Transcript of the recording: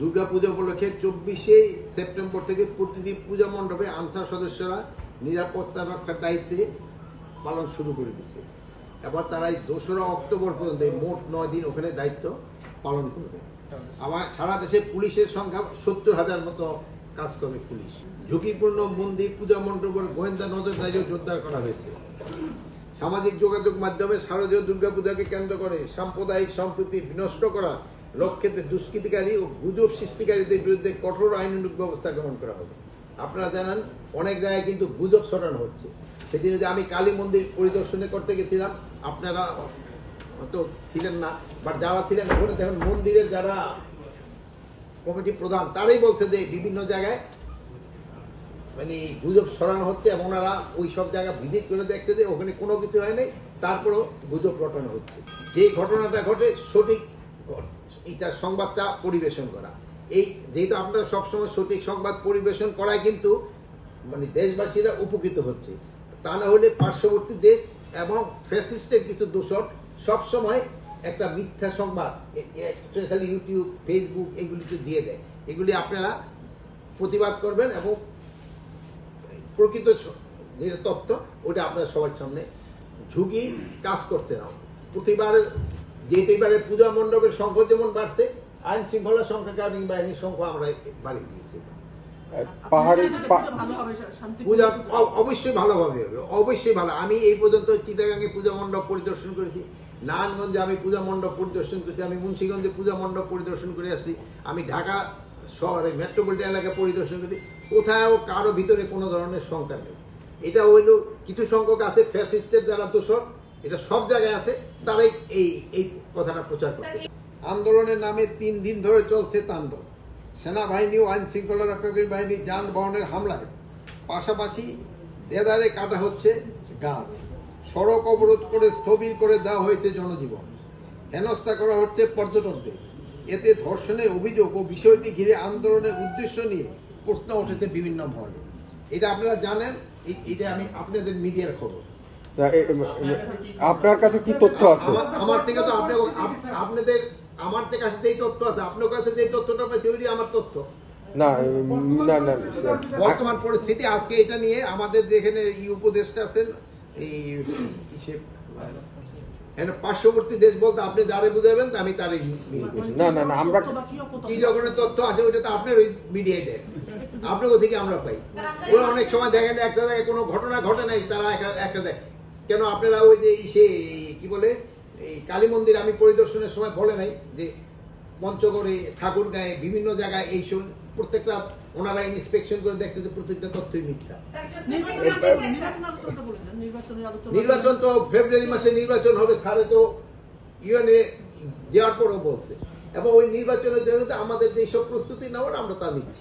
দুর্গাপূজা উপলক্ষে চব্বিশে সেপ্টেম্বর থেকে প্রতিটি পূজা মণ্ডপে আনসার সদস্যরা নিরাপত্তা রক্ষার দায়িত্বে পালন শুরু করে দিচ্ছে এবার তারা এই দোসরা অক্টোবর পর্যন্ত মোট নয় দিন ওখানে দায়িত্ব পালন করবে। আমার সারা দেশে পুলিশের সংখ্যা সত্তর হাজার মতো কাজ করবে পুলিশ। ঝুঁকিপূর্ণ মন্দির, পূজা মণ্ডপের গোয়েন্দা নজরদারিও জোরদার করা হয়েছে। সামাজিক যোগাযোগ মাধ্যমে শারদীয় দুর্গাপূজাকে কেন্দ্র করে সাম্প্রদায়িক সম্প্রীতি বিনষ্ট করা লক্ষ্যে দুষ্কৃতিকারী ও গুজব সৃষ্টিকারীদের বিরুদ্ধে কঠোর আইনানুগ ব্যবস্থা গ্রহণ করা হবে। আপনারা জানান, অনেক জায়গায় কিন্তু গুজব ছড়ানো হচ্ছে। সেদিন যে আমি কালী মন্দির পরিদর্শনে করতে গেছিলাম, আপনারা হয়তো ছিলেন না বাট যারা ছিলেন ওখানে দেখুন মন্দিরের যারা কমিটি প্রধান, তারাই বলছে যে বিভিন্ন জায়গায় মানে গুজব ছড়ানো হচ্ছে এবং ওনারা ওই সব জায়গা ভিজিট করে দেখছে যে ওখানে কোনো কিছু হয় নাই তারপরেও গুজব রটানো হচ্ছে। যে ঘটনাটা ঘটে, সঠিক এটা সংবাদটা পরিবেশন করা। এই যেহেতু আপনারা সবসময় সঠিক সংবাদ পরিবেশন করায় কিন্তু মানে দেশবাসীরা উপকৃত হচ্ছে। তা না হলে পার্শ্ববর্তী দেশ এবং ফ্যাসিস্টের কিছু দোষর সবসময় একটা মিথ্যা সংবাদ স্পেশালি ইউটিউব, ফেসবুক এগুলিতে দিয়ে দেয়। এগুলি আপনারা প্রতিবাদ করবেন এবং প্রকৃত ছ- যে তত্ত্ব ওটা আপনার সবার সামনে ঝুঁকি কাজ করতে নাও প্রতিবার যেতেবারে পূজা মণ্ডপের সংখ্যা যেমন বাড়ছে আইন শৃঙ্খলা সংখ্যা কারণে বাহিনীর সংখ্যা আমরা বাড়িয়ে দিয়েছি। পাহাড়ি পূজা অবশ্যই ভালোভাবে হবে অবশ্যই ভালো। আমি এই পর্যন্ত পূজা মণ্ডপ পরিদর্শন করেছি নারায়ণগঞ্জে আমি পূজা মণ্ডপ পরিদর্শন করেছি আমি মুন্সিগঞ্জে পূজা মণ্ডপ পরিদর্শন করে আসছি আমি ঢাকা শহরে মেট্রোপলিটন এলাকা পরিদর্শন করি কোথাও কারও ভিতরে কোনো ধরনের শঙ্কা নেই। এটা হইল কিছু সংখ্যক আছে ফ্যাসিস্টের যারা দোষক এটা সব জায়গায় আছে, তারাই এই এই কথাটা প্রচার করতে আন্দোলনের নামে তিন দিন ধরে চলছে তাণ্ডব। সেনাবাহিনী ও আইন শৃঙ্খলা রক্ষাকারী বাহিনী যানবাহনের হামলায়। পাশাপাশি দেদারে কাটা হচ্ছে গাছ। সড়ক অবরোধ করে স্থবির করে দেওয়া হয়েছে জনজীবন। হেনস্থা করা হচ্ছে পর্যটকদের। এতে ধর্ষণের অভিযোগ ও বিষয়টি ঘিরে আন্দোলনের উদ্দেশ্য নিয়ে প্রশ্ন উঠেছে বিভিন্ন মহলে। এটা আপনারা জানেন এটা আমি আপনাদের মিডিয়ার খবর। আপনার কাছে কি তথ্য আছে? আমার থেকে তো আপনি আপনাদের আমার থেকে কাছে যেই তথ্য আছে আপনার কাছে যেই তথ্যটা পাইছে ওইটি আমার তথ্য। না না না বর্তমান পরিস্থিতি আজকে এটা নিয়ে আমাদের যেখানে ই উপদেষ্টা আছেন এই পার্শ্ববর্তী দেশ বলতে আপনি যারে বুঝাবেন আমি তারই না না না আমরা কি ধরনের তথ্য আছে ওইটা তো আপনার ওই মিডিয়ায় দেন আপনার থেকে আমরা পাই? ওরা অনেক সময় দেখেন একটা জায়গায় কোনো ঘটনা ঘটে নাই তারা একটা একটা দেয়। কেন আপনারা ওই যে সে কি বলে এই কালী মন্দির আমি পরিদর্শনের সময় বলে নাই যে পঞ্চগড়ে ঠাকুরগাঁয়ে বিভিন্ন জায়গায় এই সব প্রত্যেকটা ওনারা ইন্সপেকশন করে দেখতে যে প্রত্যেকটা তথ্যই মিথ্যা। নির্বাচন তো ফেব্রুয়ারি মাসে নির্বাচন হবে স্যারে তো ইউএনএ যাওয়ার পরও বলছে। এবং ওই নির্বাচনের জন্য আমাদের যেসব প্রস্তুতি নেওয়ার আমরা তা নিচ্ছি।